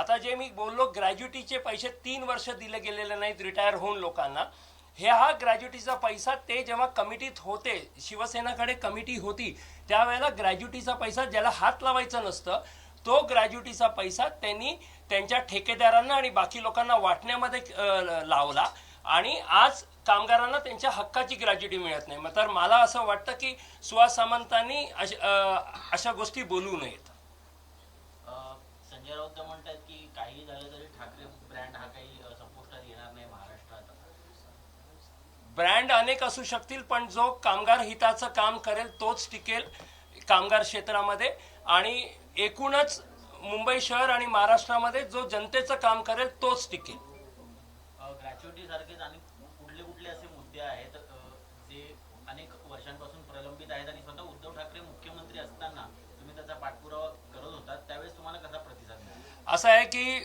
आता जे मी बोललो ग्रॅज्युटीचे पैसे तीन वर्ष दिले गेलेले नाहीत रिटायर होऊन लोकांना. हे हा ग्रॅज्युटीचा पैसा ते जेव्हा कमिटीत होते शिवसेनाकडे कमिटी होती त्यावेळेला ग्रॅज्युटीचा पैसा ज्याला हात लावायचा नसतं तो ग्रॅज्युटीचा पैसा त्यांनी त्यांच्या ठेकेदारांना आणि बाकी लोकांना वाटण्यामध्ये लावला. आणि आज कामगारांना त्यांच्या हक्काची ग्रॅज्युटी मिळत नाही. मग तर मला असं वाटतं की सुहास सामंतांनी अशा गोष्टी बोलू नयेत. संजय राऊत म्हणतात काही झालं तरी ठाकरे ब्रँड हा काही संपुष्टात येणार नाही महाराष्ट्रात. ब्रँड अनेक असू शकतील पण जो कामगार हिताचं काम करेल तोच टिकेल कामगार क्षेत्रामध्ये. आणि एकूणच मुंबई शहर आणि महाराष्ट्रामध्ये जो जनतेचं काम करेल तोच टिकेल. ग्रॅच्युटी सारखेच आणि कुठले कुठले असे मुद्दे आहेत जे अनेक वर्षांपासून प्रलंबित आहेत आणि स्वतः उद्धव ठाकरे मुख्यमंत्री असताना तुम्ही त्याचा पाठपुरावा करत होता त्यावेळेस तुम्हाला कसा असं आहे की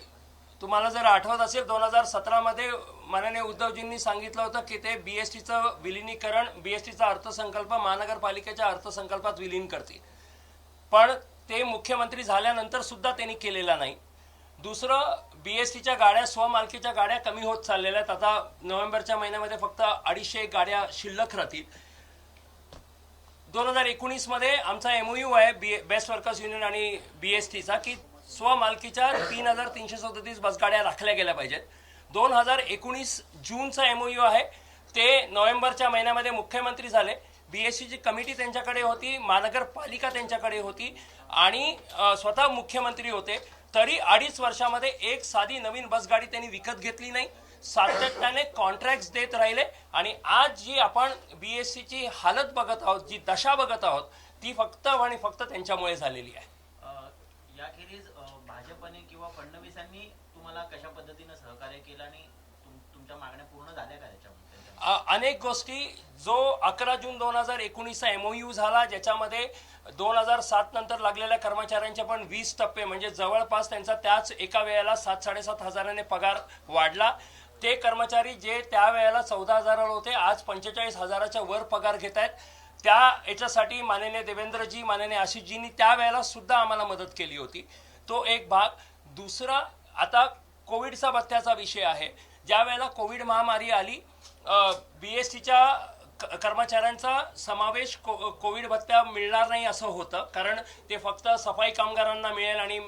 तुम्हाला जर आठवत असेल दोन हजार सतरामध्ये माननीय उद्धवजींनी सांगितलं होतं की ते बी एस टीचं विलिनीकरण टीचा अर्थसंकल्प महानगरपालिकेच्या अर्थसंकल्पात विलीन करतील. पण ते मुख्यमंत्री झाल्यानंतर सुद्धा त्यांनी केलेला नाही. दुसरं बी एस टीच्या गाड्या स्वमालकीच्या गाड्या कमी होत चाललेल्या आहेत. आता नोव्हेंबरच्या महिन्यामध्ये फक्त अडीचशे गाड्या शिल्लक राहतील. दोन हजार एकोणीसमध्ये आमचा एमओयू आहे बी बेस्ट वर्कर्स युनियन आणि बी एस टीचा की स्वमालकीच्या तीन हजार तीनशे सदतीस बसगाड्या राखल्या गेल्या पाहिजेत. दोन हजार एकोणीस जूनचा एमओयू आहे. ते नोव्हेंबरच्या महिन्यामध्ये मुख्यमंत्री झाले. बीएसटीची कमिटी त्यांच्याकडे होती. महानगरपालिका त्यांच्याकडे होती. आणि स्वतः मुख्यमंत्री होते. तरी अडीच वर्षामध्ये एक साधी नवीन बसगाडी त्यांनी विकत घेतली नाही. सातत्याने कॉन्ट्रॅक्ट देत राहिले. आणि आज जी आपण बीएससीची हालत बघत आहोत जी दशा बघत आहोत ती फक्त आणि फक्त त्यांच्यामुळे झालेली आहे. याखेरीज पोलिसांनी तुम्हाला कशा पद्धतीने सहकार्य केलं आणि तुमच्या मागण्या पूर्ण झाल्या का त्याच्यामध्ये? अनेक गोष्टी. जो अकरा जून दोन हजार एकोणीसचा एमओयू झाला ज्याच्यामध्ये दोन हजार सात नंतर लागलेल्या कर्मचाऱ्यांचे पण वीस टप्पे म्हणजे जवळपास त्यांचा त्याच एका वेळेला सात साडेसात हजाराने पगार वाढला. ते कर्मचारी जे त्यावेळेला चौदा हजारावर होते आज पंचेचाळीस हजाराच्या वर पगार घेत आहेत. त्या याच्यासाठी माननीय देवेंद्रजी माननीय आशिषजींनी त्यावेळेला सुद्धा आम्हाला मदत केली होती. तो एक भाग. दुसरा आता कोविडचा भत्त्याचा विषय आहे. ज्या वेळेला कोविड महामारी आली बी एस टीच्या कर्मचाऱ्यांचा समावेश को कोविड भत्ता मिळणार नाही असं होतं. कारण ते फक्त सफाई कामगारांना मिळेल आणि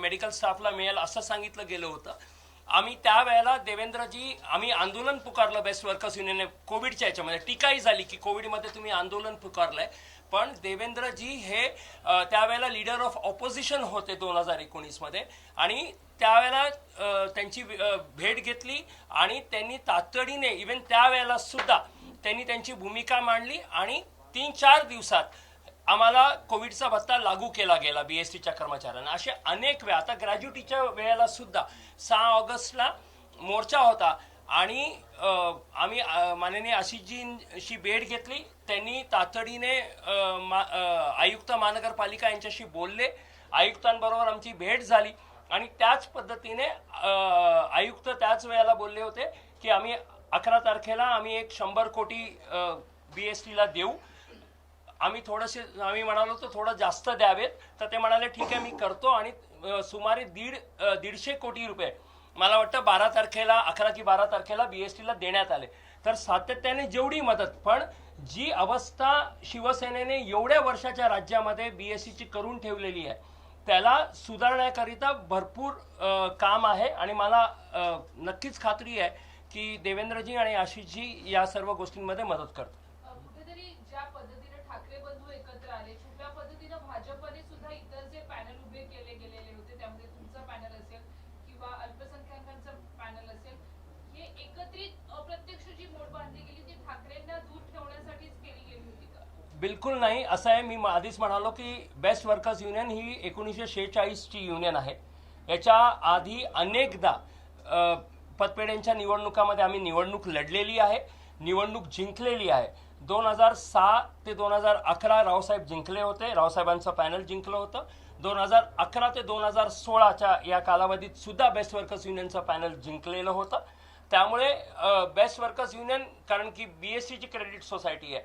मेडिकल स्टाफला मिळेल असं सांगितलं गेलं होतं. आम्ही त्यावेळेला देवेंद्रजी आम्ही आंदोलन पुकारलं बेस्ट वर्कर्स युनियनने कोविडच्या याच्यामध्ये टीकाही झाली की कोविडमध्ये तुम्ही आंदोलन पुकारलंय. पण देवेंद्रजी हे त्यावेळेला लीडर ऑफ ऑपोजिशन होते दोन हजार एकोणीसमध्ये. आणि त्यावेळेला त्यांची भेट घेतली आणि त्यांनी तातडीने इवन त्यावेळेला सुद्धा त्यांनी त्यांची भूमिका मांडली आणि तीन चार दिवसात आम्हाला कोविडचा भत्ता लागू केला गेला बी एस टीच्या कर्मचाऱ्यांना. असे अनेक वेळा आता ग्रॅज्युटीच्या वेळेला सुद्धा सहा ऑगस्टला मोर्चा होता आणि आम्ही माननीय आशिषजींशी भेट घेतली. त्यांनी तातडीने मा- आयुक्त महानगरपालिका यांच्याशी बोलले. आयुक्तांबरोबर आमची भेट झाली आणि त्याच पद्धतीने आयुक्त त्याच वेळेला बोलले होते की आम्ही अकरा तारखेला आम्ही एक शंभर कोटी बी एस टीला देऊ. आम्ही थोडेसे आम्ही म्हणालो तर थोडं जास्त द्यावेत. तर ते म्हणाले ठीक आहे मी करतो आणि सुमारे दीड दीडशे कोटी रुपये. मला वाटतं बारा तारखेला अकरा की बारा तारखेला बीएसटीला देण्यात आले. तर सातत्याने जेवढी मदत पण जी अवस्था शिवसेनेने एवढ्या वर्षाच्या राज्यामध्ये बीएससीची करून ठेवलेली आहे त्याला सुधारण्याकरिता भरपूर काम आहे. आणि मला नक्कीच खात्री आहे की देवेंद्रजी आणि आशिषजी या सर्व गोष्टींमध्ये मदत करतात अ, कुठेतरी ज्या पद्धतीने ठाकरे बंधू एकत्र आले छुप्या पद्धतीनं भाजपने सुद्धा इतर जे पॅनल उभे केले गेलेले होते त्यामध्ये तुमचं पॅनल असेल किंवा अल्पसंख्याकांचं पॅनल असेल हे एकत्रित अप्रत्यक्ष जी मोड बांधली गेली ती ठाकरेंना दूर ठेवण्यासाठीच केली गेली होती का बिलकुल नाही. असं आहे मी म- आधीच म्हणालो की बेस्ट वर्कर्स युनियन ही एकोणीसशे शेहेचाळीसची युनियन आहे. याच्या आधी अनेकदा अ, पतपेढ्यांच्या निवडणुकामध्ये आम्ही निवडणूक लढलेली आहे निवडणूक जिंकलेली आहे. दोन हजार सहा ते दोन हजार अकरा रावसाहेब जिंकले होते. रावसाहेबांचं पॅनल जिंकलं होतं. दोन हजार अकरा ते दोन हजार सोळाच्या या कालावधीत सुद्धा बेस्ट वर्कर्स युनियनचं पॅनल जिंकलेलं होतं. त्यामुळे बेस्ट वर्कर्स युनियन कारण की बी एस सीची क्रेडिट सोसायटी आहे.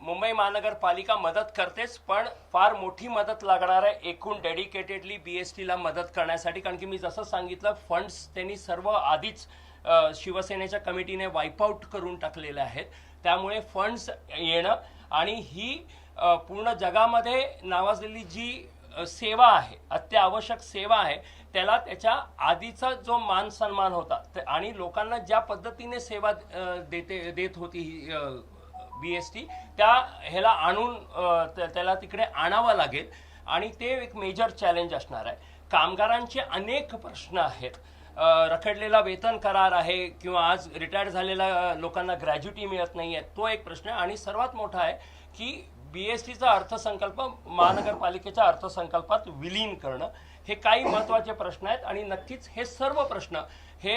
मुंबई महानगरपालिका मदत करतेच पण फार मोठी मदत लागणार आहे एकूण डेडिकेटेडली बी एस टीला मदत करण्यासाठी. कारण की मी जसं सांगितलं फंड्स त्यांनी सर्व आधीच शिवसेनेच्या कमिटीने वाईपआउट करून टाकलेले आहेत. त्यामुळे फंड्स येणं आणि ही पूर्ण जगामध्ये नावाजलेली जी सेवा आहे अत्यावश्यक सेवा आहे त्याला त्याच्या आधीचा जो मान सन्मान होता आणि लोकांना ज्या पद्धतीने सेवा देते देत होती ही बीएसटी बी एस टी त्या ह्याला आणून त्याला तिकडे आणावं लागेल. आणि ते एक मेजर चॅलेंज असणार आहे. कामगारांचे अनेक प्रश्न आहेत. रखडलेला वेतन करार आहे किंवा आज रिटायर्ड झालेल्या लोकांना ग्रॅज्युटी मिळत नाही आहे तो एक प्रश्न आहे. आणि सर्वात मोठा आहे की बी एस टीचा अर्थसंकल्प महानगरपालिकेच्या अर्थसंकल्पात विलीन करणं हे काही महत्त्वाचे प्रश्न आहेत. आणि नक्कीच हे सर्व प्रश्न हे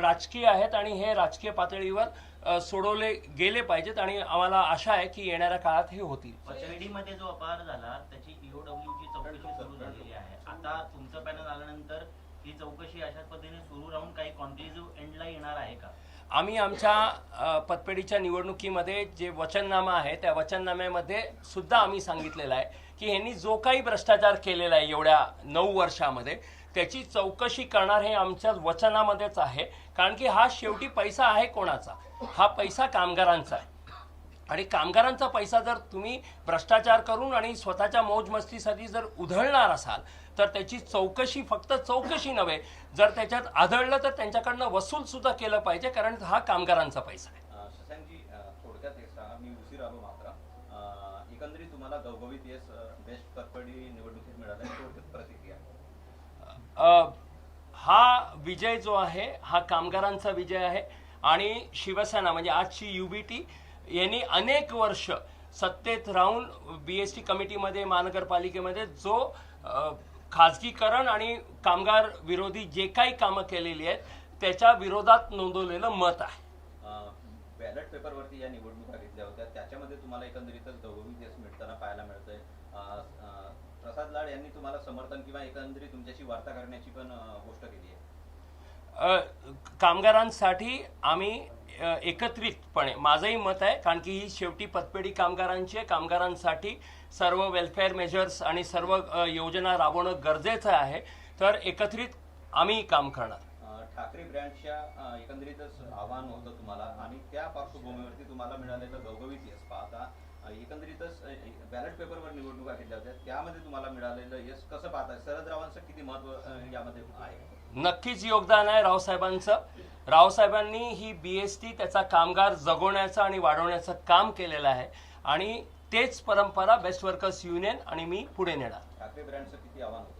राजकीय आहेत आणि हे राजकीय पातळीवर सोडवले गेले पाहिजेत आणि आम्हाला आशा आहे की येणाऱ्या काळात हे होतील. पचवेडीमध्ये जो अपहार झाला त्याची E ईओडब्ल्यूची चौकशी सुरू झालेली आहे. आता तुमचं पॅनल आल्यानंतर ही चौकशी अशाच पद्धतीने सुरू राहून काही कॉन्क्लुझिव्ह एंडला येणार आहे का? आम्ही आमच्या पतपेढीच्या निवडणुकीमध्ये जे वचननामा आहे त्या वचननाम्यामध्ये सुद्धा आम्ही सांगितलेलं आहे की ह्यांनी जो काही भ्रष्टाचार केलेला आहे एवढ्या नऊ वर्षामध्ये त्याची चौकशी करणार हे आमच्या वचनामध्येच आहे. कारण की हा शेवटी पैसा आहे कोणाचा? हा पैसा कामगारांचा आहे. आणि कामगारांचा पैसा जर तुम्ही भ्रष्टाचार करून आणि स्वतःच्या मौजमस्तीसाठी जर उधळणार असाल तर त्याची चौकशी फक्त चौकशी नव्हे जर त्याच्यात आढळलं तर त्यांच्याकडनं वसूल सुद्धा केलं पाहिजे कारण हा कामगारांचा पैसा आहे अ, शशांकजी अ, थोडक्यात एक सांगा मी उशीर आलो मात्र अ, एकंदरीत तुम्हाला गवगवीत यश अ, बेस्ट कटपडी निवडणुकीत मिळाला आहे. थोडक्यात प्रतिक्रिया अ, हा विजय जो आहे हा कामगारांचा विजय आहे आणि शिवसेना म्हणजे आजची युबीटी यांनी अनेक वर्ष सत्तेत राहून बी एस टी कमिटीमध्ये महानगरपालिकेमध्ये जो खाजगीकरण आणि कामगार विरोधी जे काही कामं केलेली आहेत त्याच्या विरोधात नोंदवलेलं मत आहे. बॅलेट पेपरवरती या निवडणुका घेतल्या होत्या. त्याच्यामध्ये तुम्हाला एकंदरीतच गवगवीत यश मिळताना पाहायला मिळतंय. प्रसाद लाड यांनी तुम्हाला समर्थन किंवा एकंदरीत तुमच्याशी वार्ता करण्याची पण गोष्ट केली आहे. कामगारांसाठी आम्ही एकत्रितपणे माझंही मत आहे कारण की ही शेवटी पतपेढी कामगारांची कामगारांसाठी सर्व वेलफेअर मेजर्स आणि सर्व योजना राबवणं गरजेचं आहे. तर एकत्रित आम्ही काम करणार. ठाकरे ब्रँडच्या एकंदरीतच आव्हान होतं तुम्हाला. आणि त्या पार्श्वभूमीवरती तुम्हाला मिळालेलं गवगवीत यश पाहता एकंदरीतच बॅलेट पेपरवर निवडणुका घेतल्या होत्या. त्यामध्ये तुम्हाला मिळालेलं यश कसं पाहताय शरद रावांचं किती महत्त्व यामध्ये आहे? नक्कीच योगदान आहे रावसाहेबांचं. रावसाहेबांनी ही बी एस टी त्याचा कामगार जगवण्याचं आणि वाढवण्याचं काम केलेलं आहे. आणि तेच परंपरा बेस्ट वर्कर्स युनियन आणि मी पुढे नेणार. ठाकरे ब्रँडचं किती आव्हान होतं?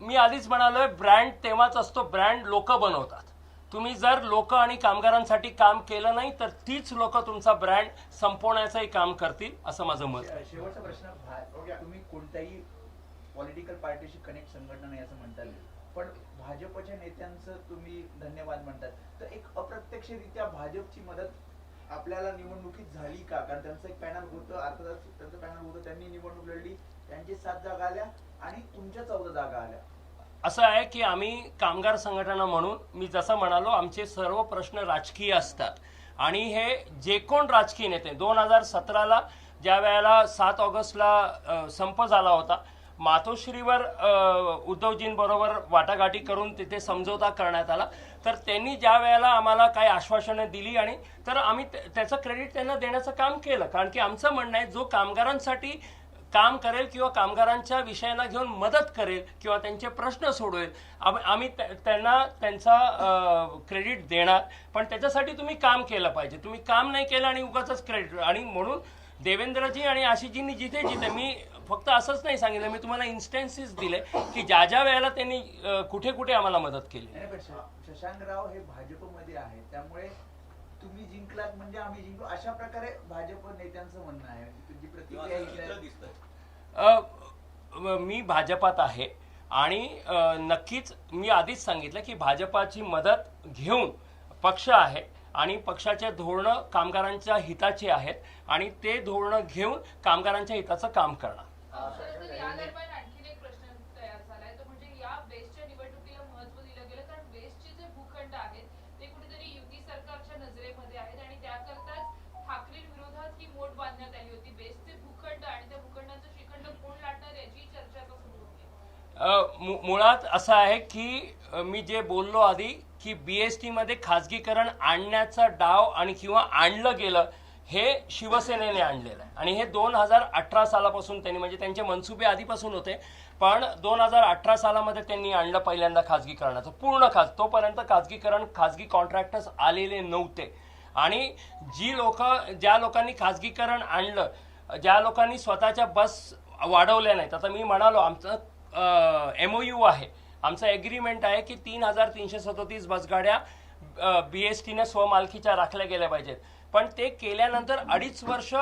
मी आधीच म्हणालोय ब्रँड तेव्हाच असतो ब्रँड लोक बनवतात. तुम्ही जर लोक आणि कामगारांसाठी काम केलं नाही तर तीच लोक तुमचा ब्रँड संपवण्याचंही काम करतील असं माझं मत आहे. शेवटचा प्रश्न तुम्ही कोणत्याही पॉलिटिकल पार्टीशी कनेक्ट संघटना नाही असं म्हणता येईल पण भाजपच्या नेत्यांचं तुम्ही धन्यवाद म्हणतात तर एक अप्रत्यक्षरित्या भाजपची मदत आपल्याला निवडणुकीत झाली का? कारण त्यांचं एक पॅनल होतं अर्थात त्यांचं पॅनल होतं त्यांनी निवडणूक लढली त्यांची सात जागा आल्या आणि तुमच्या चौदा जागा आल्या. असं आहे की आम्ही कामगार संघटना म्हणून मी जसं म्हणालो आमचे सर्व प्रश्न राजकीय असतात. आणि हे जे कोण राजकीय नेते दोन हजार सतराला ज्या वेळेला सात ऑगस्टला संप झाला होता मातोश्रीवर उद्धवजींबरोबर वाटाघाटी करून तिथे समझोता करण्यात आला. तर त्यांनी ज्या वेळेला आम्हाला काही आश्वासनं दिली आणि तर आम्ही त्याचं क्रेडिट त्यांना देण्याचं काम केलं. कारण की आमचं म्हणणं आहे जो कामगारांसाठी काम करेल किंवा कामगारांच्या विषयांना घेऊन मदत करेल किंवा त्यांचे प्रश्न सोडवेल आम्ही त्यांना त्यांचा क्रेडिट देणार. पण त्याच्यासाठी तुम्ही काम केलं पाहिजे. तुम्ही काम नाही केलं आणि उगाच क्रेडिट आणि म्हणून देवेंद्रजी आणि आशिषजींनी जिथे जिथे मी फक्त असंच नाही सांगितलं मी तुम्हाला इन्स्टन्सेस दिले की ज्या ज्या वेळेला त्यांनी कुठे कुठे आम्हाला मदत केली. शशांकराव हे भाजपमध्ये आहे त्यामुळे तुम्ही जिंकलात म्हणजे आम्ही जिंकलो. अशा प्रकारे भाजप नेत्यांचं म्हणणं आहे. ही मी भाजपात आहे आणि नक्कीच मी आधीच सांगितलं की भाजपाची मदत घेऊन पक्ष आहे आणि पक्षाचे धोरणं कामगारांच्या हिताची आहेत आणि ते धोरणं घेऊन कामगारांच्या हिताचं काम करणार खरं तर या दरम्यान आणखीन एक प्रश्न तयार झालाय तो म्हणजे या बेस्टच्या निवडणुकीला अ, मु- मुळात असं आहे की मी जे बोललो आधी की बी एस टीमध्ये खाजगीकरण आणण्याचा डाव आणि किंवा आणलं गेलं हे शिवसेनेने आणलेलं आहे. आणि हे दोन हजार अठरा सालापासून त्यांनी म्हणजे त्यांचे मनसुबे आधीपासून होते पण दोन हजार अठरा सालामध्ये त्यांनी आणलं पहिल्यांदा खाजगीकरणाचं पूर्ण खाज तोपर्यंत खाजगीकरण खाजगी कॉन्ट्रॅक्टर्स आलेले नव्हते. आणि जी लोक ज्या लोकांनी खाजगीकरण आणलं ज्या लोकांनी स्वतःच्या बस वाढवल्या नाहीत आता मी म्हणालो आमचं एमओयू आहे. आमचं एग्रीमेंट आहे की तीन हजार तीनशे सदोतीस बसगाड्या बी एस टीने स्वमालकीच्या राखल्या गेल्या पाहिजेत. पण ते केल्यानंतर अडीच वर्ष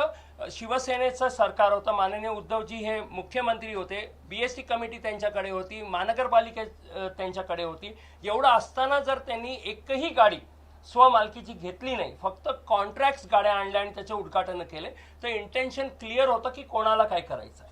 शिवसेनेचं सरकार होतं. माननीय उद्धवजी हे मुख्यमंत्री होते. बीएसटी कमिटी त्यांच्याकडे होती. महानगरपालिका त्यांच्याकडे होती. एवढं असताना जर त्यांनी एकही गाडी स्वमालकीची घेतली नाही फक्त कॉन्ट्रॅक्ट गाड्या आणल्या आणि त्याचे उद्घाटन केले तर इंटेन्शन क्लिअर होतं की कोणाला काय करायचं